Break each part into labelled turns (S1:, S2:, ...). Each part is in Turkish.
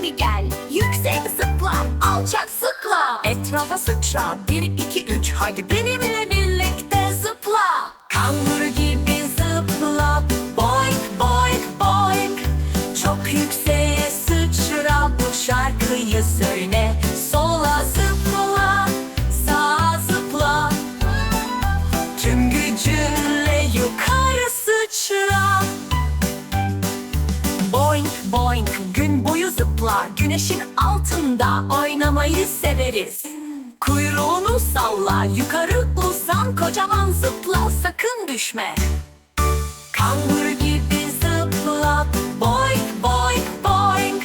S1: hadi gel Yüksek zıpla alçak zıpla Etrafa sıçra bir iki üç hadi benimle Boing gün boyu zıplar Güneşin altında oynamayı severiz. Kuyruğunu salla yukarı uzan Kocaman zıpla sakın düşme. Kanguru gibi zıpla Boing boing boing.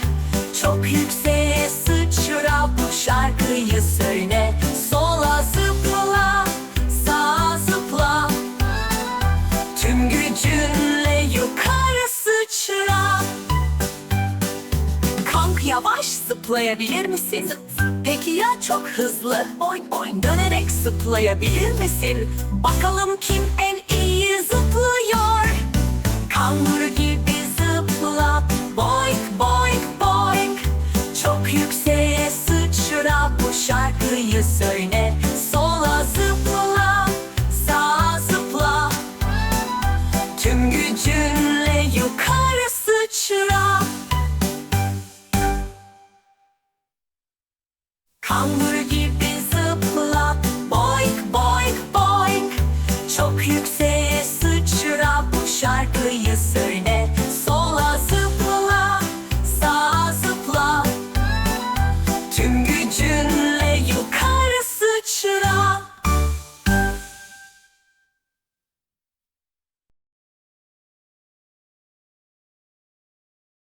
S1: Çok yükseğe sıçra Bu şarkıyı söyle. Sola zıpla Sağa zıpla. Tüm gücünle yavaş zıplayabilir misin? Peki ya çok hızlı? Boing boing dönerek zıplayabilir misin? Bakalım kim en iyi zıplıyor? Kanguru gibi zıpla. Boing boing boing. Çok yükseğe sıçra. Bu şarkıyı söyle. Sola zıpla sağa zıpla. Tüm gücünle yukarı sıçra. Come